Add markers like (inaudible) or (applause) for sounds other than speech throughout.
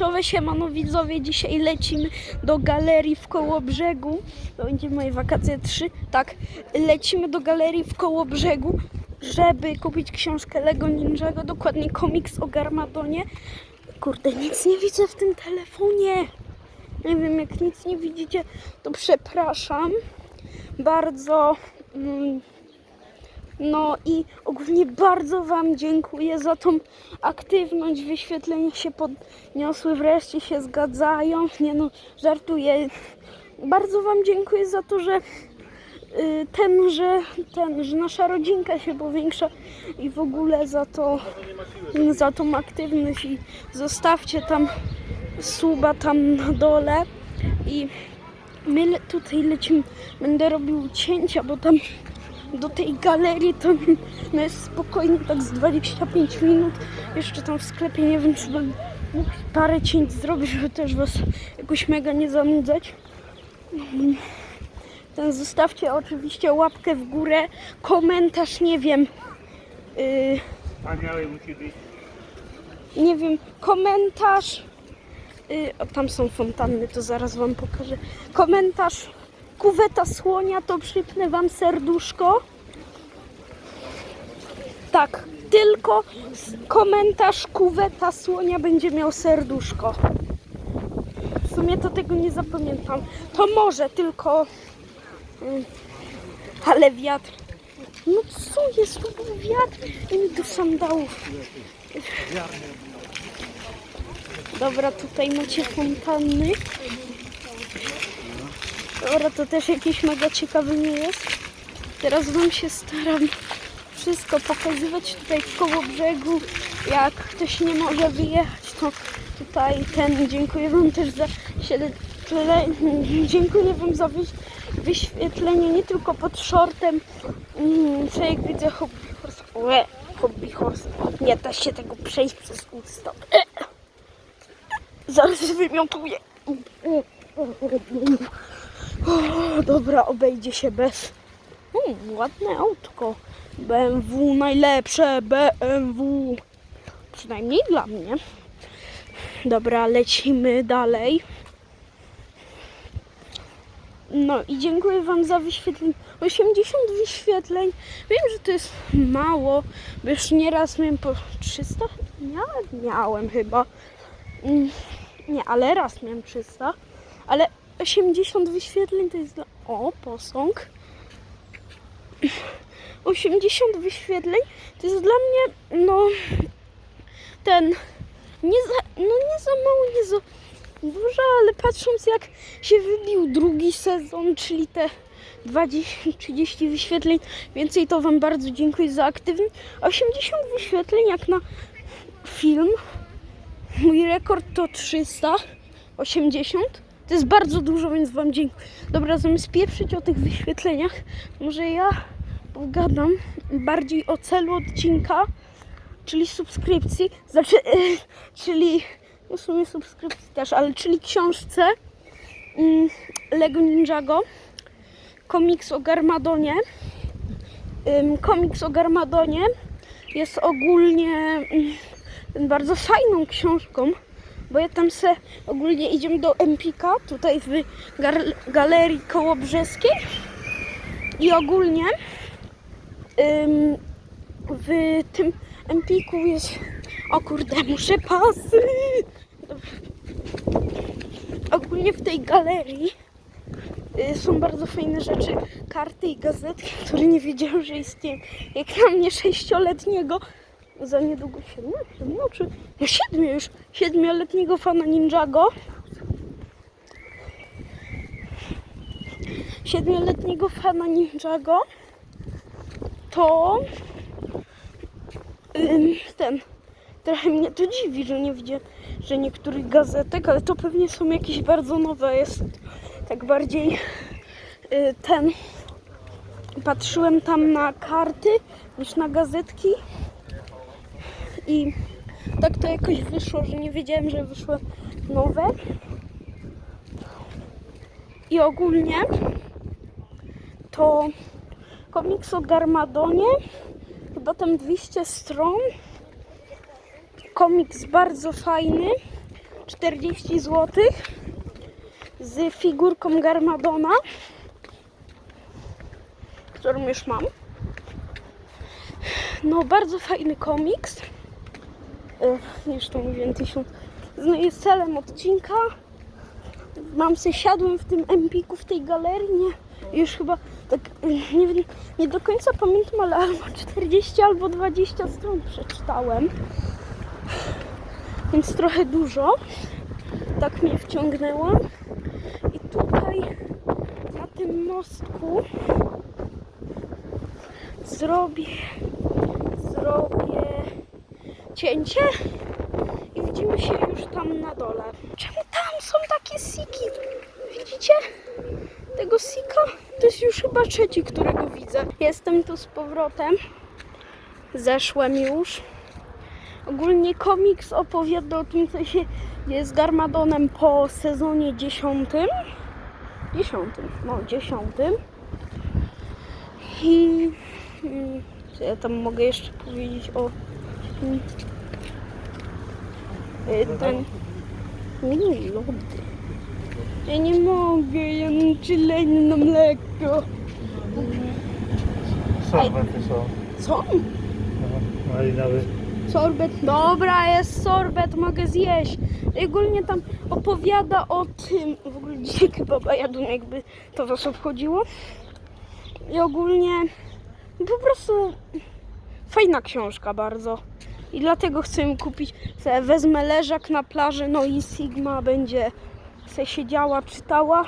Czowe siemano widzowie, dzisiaj lecimy do galerii w Kołobrzegu. To będzie moje wakacje 3. Tak, lecimy do galerii w Kołobrzegu, żeby kupić książkę Lego Ninjago, dokładnie komiks o Garmadonie. Kurde, nic nie widzę w tym telefonie. Nie wiem, jak nic nie widzicie, to przepraszam bardzo. Mm, no i ogólnie bardzo Wam dziękuję za tą aktywność. Wyświetlenia się podniosły, wreszcie się zgadzają. Nie no, żartuję. Bardzo Wam dziękuję za to, że y, ten, że ten, że nasza rodzinka się powiększa i w ogóle za to, za tą aktywność i zostawcie tam suba tam na dole i my tutaj lecimy, będę robił cięcia, bo tam do tej galerii to (laughs) no jest spokojnie tak z 25 minut. Jeszcze tam w sklepie nie wiem, czy będę mógł parę cięć zrobić, żeby też was jakoś mega nie zanudzać. Ten zostawcie oczywiście łapkę w górę, komentarz, nie wiem. Yy, Anioły musi być. nie wiem, komentarz. Y, o, tam są fontanny, to zaraz wam pokażę. Komentarz kuweta słonia, to przypnę wam serduszko. Tak, tylko komentarz kuweta słonia będzie miał serduszko. W sumie to tego nie zapamiętam. To może tylko. y, ale wiatr. No co jest? Tu był wiatr i mi do sandałów. Dobra, tutaj macie fontanny. Dobra, to też jakieś mega ciekawe nie jest. Teraz wam się staram wszystko pokazywać tutaj koło brzegu. Jak ktoś nie może wyjechać, to tutaj ten, dziękuję wam też za śledzenie, (laughs) dziękuję wam za wyś- wyświetlenie nie tylko pod shortem, mm, że jak widzę hobby horse, hobby horse, nie da się tego przejść przez usta. (laughs) Zaraz wymiotuję. O, dobra, obejdzie się bez. Mm, ładne autko. BMW najlepsze, BMW. Przynajmniej dla mnie. Dobra, lecimy dalej. No i dziękuję Wam za wyświetlenie. 80 wyświetleń. Wiem, że to jest mało, bo już nieraz miałem po 300. Miałem, miałem chyba. Mm, Nie, ale raz miałem 300. Ale 80 wyświetleń to jest dla... O, posąg. 80 wyświetleń to jest dla mnie, no, ten, nie za, no nie za mało, nie za dużo, ale patrząc jak się wybił drugi sezon, czyli te 20, 30 wyświetleń, więcej to Wam bardzo dziękuję za aktywność. 80 wyświetleń jak na film, mój rekord to 380. To jest bardzo dużo, więc Wam dziękuję. Dobra, zamiast pieprzyć o tych wyświetleniach, może ja pogadam bardziej o celu odcinka, czyli subskrypcji, znaczy, e, (laughs) czyli no w sumie subskrypcji też, ale czyli książce mm, Lego Ninjago, komiks o Garmadonie. Ym, komiks o Garmadonie jest ogólnie mm, bardzo fajną książką, bo ja tam se ogólnie idziemy do Empika, tutaj w galerii kołobrzeskiej i ogólnie ym, w tym Empiku jest... O kurde, muszę pasy! Ogólnie w tej galerii y, są bardzo fajne rzeczy, karty i gazetki, które nie wiedziałam, że istnieją. Jak na mnie sześcioletniego, za niedługo siedmiu, siedmiu czy no siedmiu już, siedmioletniego fana Ninjago, siedmioletniego fana Ninjago, to ym, ten, trochę mnie to dziwi, że nie widzę, że niektórych gazetek, ale to pewnie są jakieś bardzo nowe, jest tak bardziej y, ten, patrzyłem tam na karty niż na gazetki i tak to jakoś wyszło, że nie wiedziałem, że wyszły nowe. I ogólnie to komiks o Garmadonie, chyba tam 200 stron. Komiks bardzo fajny, 40 zł z figurką Garmadona, którą już mam. No, bardzo fajny komiks. E, Już to mówiłem tysiąc. No jest celem odcinka. Mam se siadłem w tym Empiku w tej galerii, nie? Już chyba tak nie, nie do końca pamiętam, ale albo 40 albo 20 stron przeczytałem. Więc trochę dużo. Tak mnie wciągnęło. I tutaj na tym mostku zrobię zrobię i widzimy się już tam na dole. Czemu tam są takie siki? Widzicie? Tego sika? To jest już chyba trzeci, którego widzę. Jestem tu z powrotem. Zeszłem już. Ogólnie komiks opowiada o tym, co się dzieje z Garmadonem po sezonie dziesiątym. Dziesiątym, no dziesiątym. I mm, co ja tam mogę jeszcze powiedzieć o ten nie lody. Ja nie mogę, ja muszę leć na mleko. Sorbety są. Co? No, malinowy. Sorbet. Dobra, jest sorbet, mogę zjeść. Ogólnie tam opowiada o tym, w ogóle dzisiaj kebaba jadłem, jakby to was obchodziło. I ogólnie po prostu fajna książka bardzo. I dlatego chcę ją kupić. Se wezmę leżak na plaży, no i Sigma będzie se siedziała, czytała.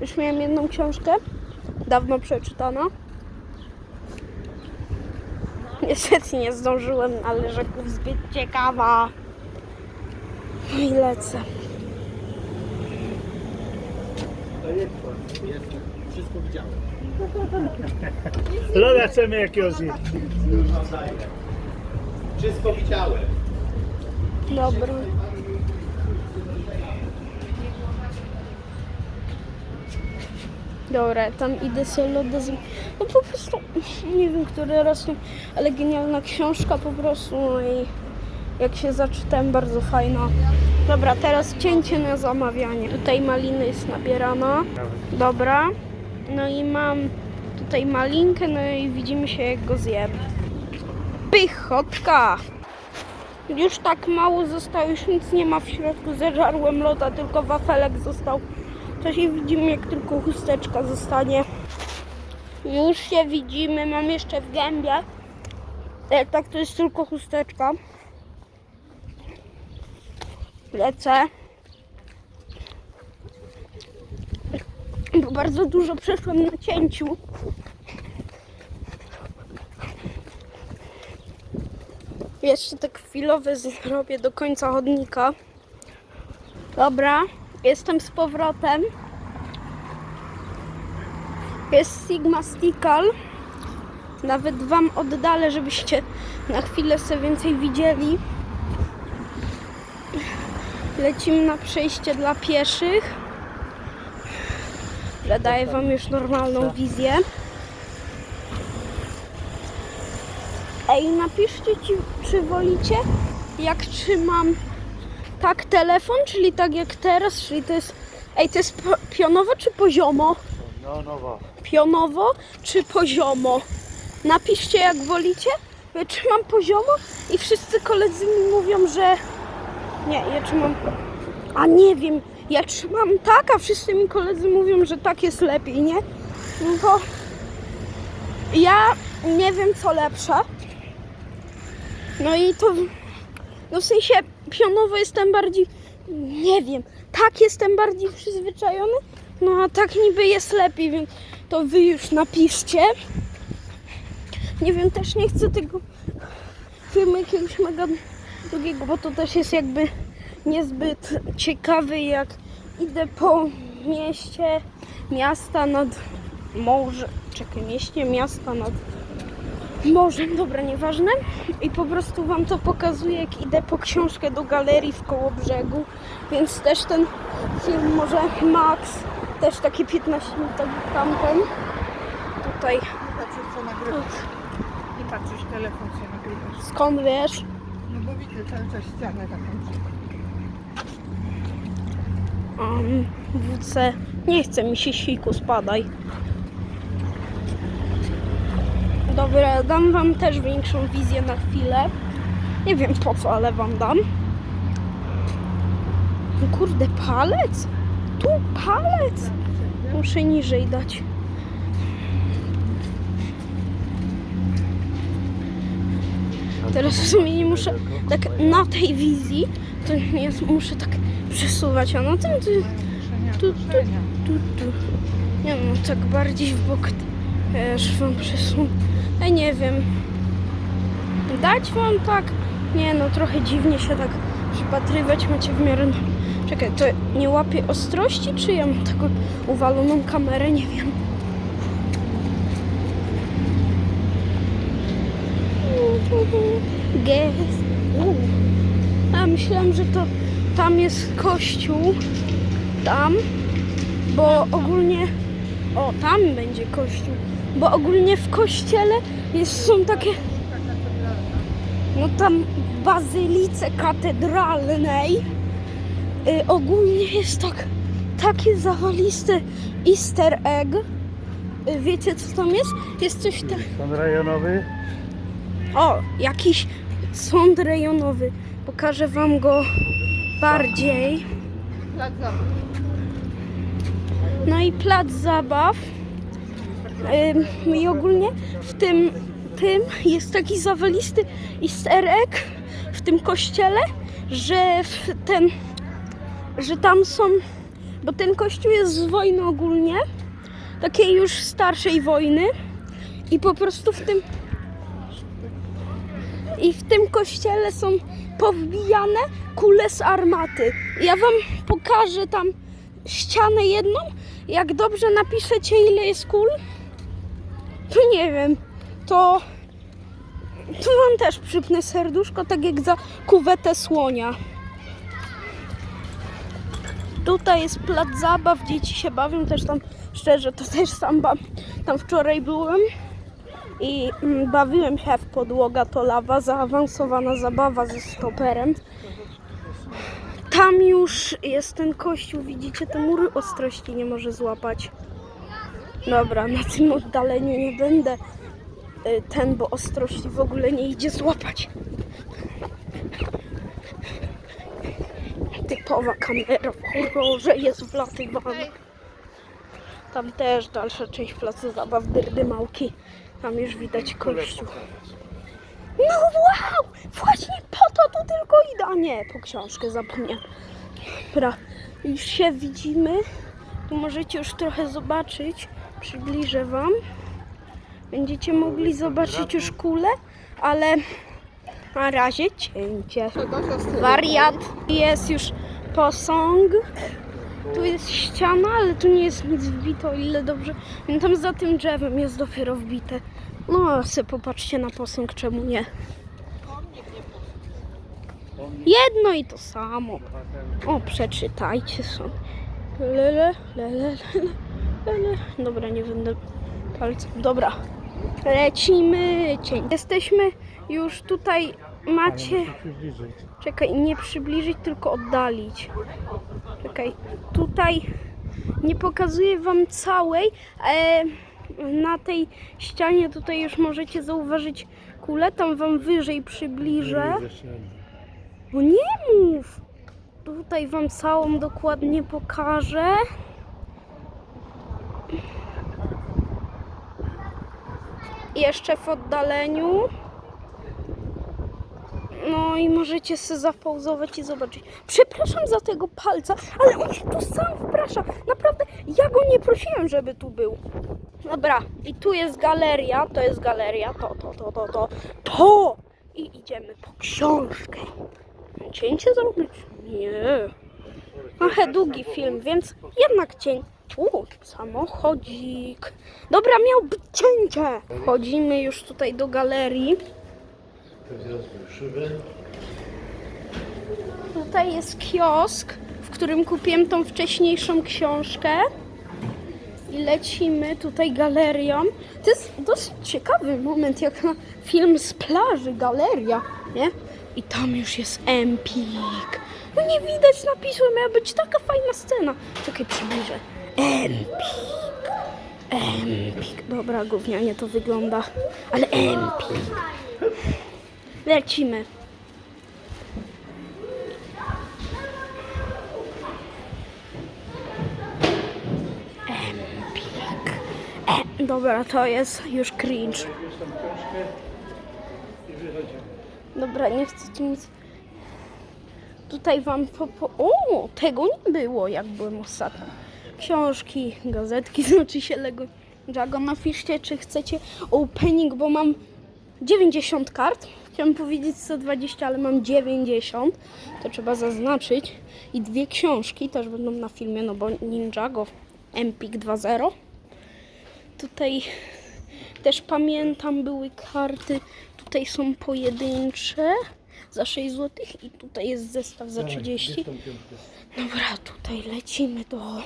Już miałem jedną książkę, dawno przeczytana. Niestety nie zdążyłem, ale rzeków zbyt ciekawa. No i lecę. Wszystko widziałem. Loda chcemy jakiegoś zjeść. Wszystko widziałem. Dobra. Dobra, tam idę solo do z... No po prostu, nie wiem, który raz, ale genialna książka po prostu, no i jak się zaczytałem, bardzo fajna. Dobra, teraz cięcie na zamawianie. Tutaj maliny jest nabierana. Dobra. No i mam tutaj malinkę, no i widzimy się jak go zjem. Pychotka! Już tak mało zostało, już nic nie ma w środku. Zeżarłem loda, tylko wafelek został. To się widzimy, jak tylko chusteczka zostanie. Już się widzimy, mam jeszcze w gębie. E, tak, to jest tylko chusteczka. Lecę. Bo bardzo dużo przeszłem na cięciu. Jeszcze tak chwilowy zrobię do końca chodnika. Dobra, jestem z powrotem. Jest Sigma Stickal. Nawet Wam oddalę, żebyście na chwilę sobie więcej widzieli. Lecimy na przejście dla pieszych. Że daję Wam już normalną wizję. Ej, napiszcie ci, czy wolicie, jak trzymam tak telefon, czyli tak jak teraz, czyli to jest. Ej, to jest pionowo czy poziomo? No, nowo. Pionowo czy poziomo? Napiszcie jak wolicie. Ja trzymam poziomo i wszyscy koledzy mi mówią, że. Nie, ja trzymam. A nie wiem, ja trzymam tak, a wszyscy mi koledzy mówią, że tak jest lepiej, nie? No to. Ja nie wiem co lepsze. No i to. No w sensie pionowo jestem bardziej. Nie wiem. Tak jestem bardziej przyzwyczajony. No a tak niby jest lepiej, więc to wy już napiszcie. Nie wiem, też nie chcę tego filmu jakiegoś mega długiego, bo to też jest jakby niezbyt ciekawy, jak idę po mieście, miasta nad morze, czekaj, mieście, miasta nad morzem, dobra, nieważne. I po prostu wam to pokazuję, jak idę po książkę do galerii w koło brzegu, więc też ten film może max, też takie 15 minut tamten. Tutaj, Patrzysz co nagrywasz. Nie patrzysz, telefon się nagrywasz. skąd wiesz? No bo widzę cały czas ścianę taką. Um, WC. Nie chce mi się siku, spadaj. Dobra, dam wam też większą wizję na chwilę. Nie wiem po co, ale wam dam. No Kurde, palec? Tu palec? Muszę niżej dać. Teraz w sumie nie muszę tak na tej wizji, to nie muszę tak przesuwać, a na tym to tu, tu, tu, tu. Nie no, tak bardziej w bok też wam przesunę. Ja nie wiem. Dać wam tak? Nie no, trochę dziwnie się tak przypatrywać macie w miarę... Czekaj, to nie łapie ostrości, czy ja mam taką uwaloną kamerę? Nie wiem. Gest. A myślałam, że to tam jest kościół. Tam. Bo ogólnie. O, tam będzie kościół. Bo ogólnie w kościele jest, są takie. No tam w bazylice katedralnej y, ogólnie jest tak takie zawaliste easter egg. Y, wiecie co tam jest? Jest coś tak. Sąd rejonowy. O, jakiś sąd rejonowy. Pokażę wam go bardziej. No i plac zabaw. Ym, I ogólnie w tym, tym jest taki zawalisty easter egg w tym kościele, że w ten, że tam są, bo ten kościół jest z wojny ogólnie, takiej już starszej wojny i po prostu w tym i w tym kościele są powbijane kule z armaty. Ja wam pokażę tam ścianę jedną. Jak dobrze napiszecie ile jest kul, to nie wiem, to tu wam też przypnę serduszko, tak jak za kuwetę słonia. Tutaj jest plac zabaw, dzieci się bawią, też tam szczerze, to też sam tam wczoraj byłem i mm, bawiłem się w podłoga to lawa, zaawansowana zabawa ze stoperem. Tam już jest ten kościół, widzicie, te mury ostrości nie może złapać. Dobra, na tym oddaleniu nie będę y, ten, bo ostrości w ogóle nie idzie złapać. Typowa kamera w horrorze jest wlatywana. Tam też dalsza część placu zabaw Dyrdy-Małki. Tam już widać kościół. No wow! Właśnie po to tu tylko idę. A nie, po książkę zapomniałam. Dobra, już się widzimy. Tu możecie już trochę zobaczyć. Przybliżę wam. Będziecie mogli zobaczyć już kulę, ale na razie cięcie. Wariat. Jest już posąg. Tu jest ściana, ale tu nie jest nic wbite, o ile dobrze. Tam za tym drzewem jest dopiero wbite. No, se popatrzcie na posąg, czemu nie? Jedno i to samo. O, przeczytajcie sobie. Lele, lele, lele. Dobra, nie będę palcem. Dobra, lecimy. Cień. Jesteśmy już tutaj. Macie. Czekaj, nie przybliżyć, tylko oddalić. Czekaj, tutaj nie pokazuję wam całej. E, na tej ścianie tutaj już możecie zauważyć kulę. Tam wam wyżej przybliżę. Bo nie mów! Tutaj wam całą dokładnie pokażę. Jeszcze w oddaleniu. No i możecie sobie zapauzować i zobaczyć. Przepraszam za tego palca, ale on się tu sam wprasza. Naprawdę, ja go nie prosiłem, żeby tu był. Dobra, i tu jest galeria, to jest galeria, to, to, to, to, to, to! I idziemy po książkę. Cięcie zrobić? Nie. Trochę długi film, więc jednak cień. U, samochodzik. Dobra, miał być cięcie. Wchodzimy już tutaj do galerii. Tutaj jest kiosk, w którym kupiłem tą wcześniejszą książkę. I lecimy tutaj galerią. To jest dosyć ciekawy moment, jak na film z plaży, galeria, nie? I tam już jest Empik. No nie widać napisu, miała być taka fajna scena. Czekaj, przybliżę. Empik. Empik. Dobra, gównianie to wygląda, ale empik. Lecimy. Empik. E, dobra, to jest już cringe. Dobra, nie chcę nic. Tutaj wam po, po... O, tego nie było, jak byłem ostatnio. Książki, gazetki, (laughs) znaczy się Lego Jago. Napiszcie, czy chcecie opening, bo mam 90 kart. Chciałam powiedzieć 120, ale mam 90. To trzeba zaznaczyć. I dwie książki też będą na filmie, no bo Ninjago Empik 2.0. Tutaj też pamiętam, były karty. Tutaj są pojedyncze za 6 zł i tutaj jest zestaw za 30. Dobra, tutaj lecimy do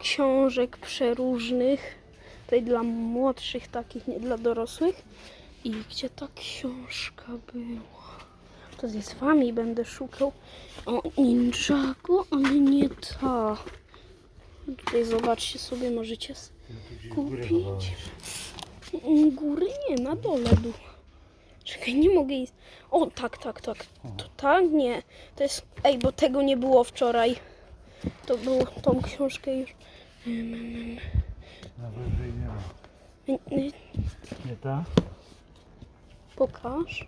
książek przeróżnych. Tutaj dla młodszych takich, nie dla dorosłych. I gdzie ta książka była? To z wami będę szukał. O, Ninjago, ale nie ta. Tutaj zobaczcie sobie, możecie s- kupić. Mm, Góry nie, na dole był. Czekaj, nie mogę iść. O, tak, tak, tak. To tak? Nie. To jest... Ej, bo tego nie było wczoraj. To było tą książkę już. Na wyżej nie ma. Nie ta? Pokaż.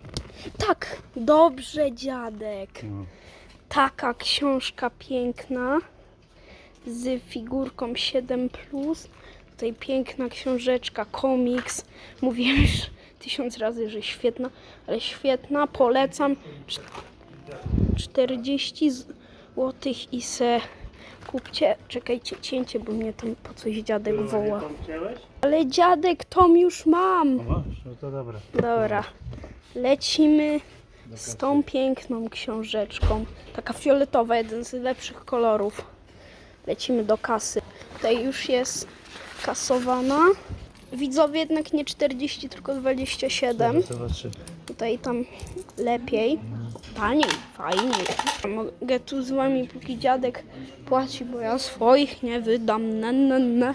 Tak, dobrze, dziadek. No. Taka książka piękna z figurką 7. Tutaj piękna książeczka, komiks. Mówiłem już tysiąc razy, że świetna, ale świetna. Polecam. Cz- 40 złotych i se kupcie. Czekajcie, cięcie, bo mnie tam po coś dziadek woła. Ale dziadek, tom już mam. Masz, no to dobra. Dobra, lecimy z tą piękną książeczką. Taka fioletowa, jeden z lepszych kolorów. Lecimy do kasy. Tutaj już jest kasowana. Widzowie jednak nie 40, tylko 27. Zobaczy. Tutaj tam lepiej. Taniej, fajniej. Mogę tu z wami, póki dziadek płaci, bo ja swoich nie wydam. Ne, ne, ne.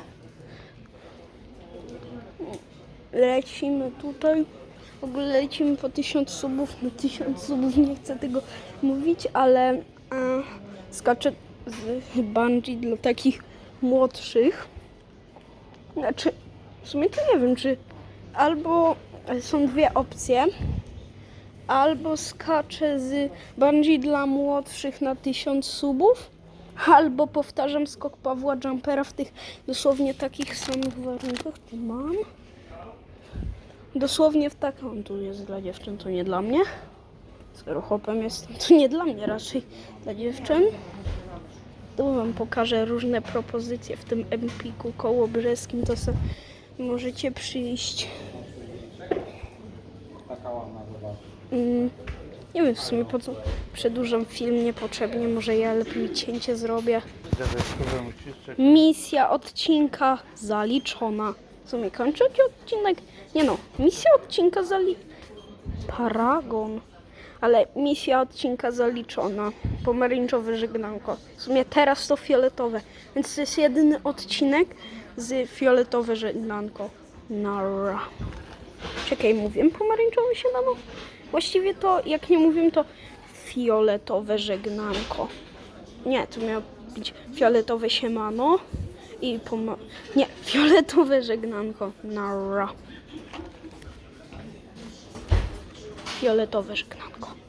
Lecimy tutaj. W ogóle lecimy po 1000 subów. Na 1000 subów nie chcę tego mówić, ale e, skaczę z bungee dla takich młodszych. Znaczy, w sumie to nie wiem, czy albo są dwie opcje. Albo skaczę z bungee dla młodszych na 1000 subów, albo powtarzam skok Pawła Jumpera w tych dosłownie takich samych warunkach. Tu mam. Dosłownie w tak. On tu jest dla dziewczyn, to nie dla mnie. Zero hopem jest. To nie dla mnie, raczej dla dziewczyn. Tu wam pokażę różne propozycje w tym Empiku kołobrzeskim. To sobie możecie przyjść. Mm, nie wiem w sumie po co przedłużam film niepotrzebnie. Może ja lepiej cięcie zrobię. Misja odcinka zaliczona. W sumie kończy odcinek? Nie no, misja odcinka zali... Paragon. Ale misja odcinka zaliczona. Pomarańczowe żegnanko. W sumie teraz to fioletowe. Więc to jest jedyny odcinek z fioletowe żegnanko. Nara. Czekaj, mówię pomarańczowe siadano? Właściwie to, jak nie mówię, to fioletowe żegnanko. Nie, to miało być fioletowe siemano i poma... Nie, fioletowe żegnanko. Nara. Fioletowe żegnanko.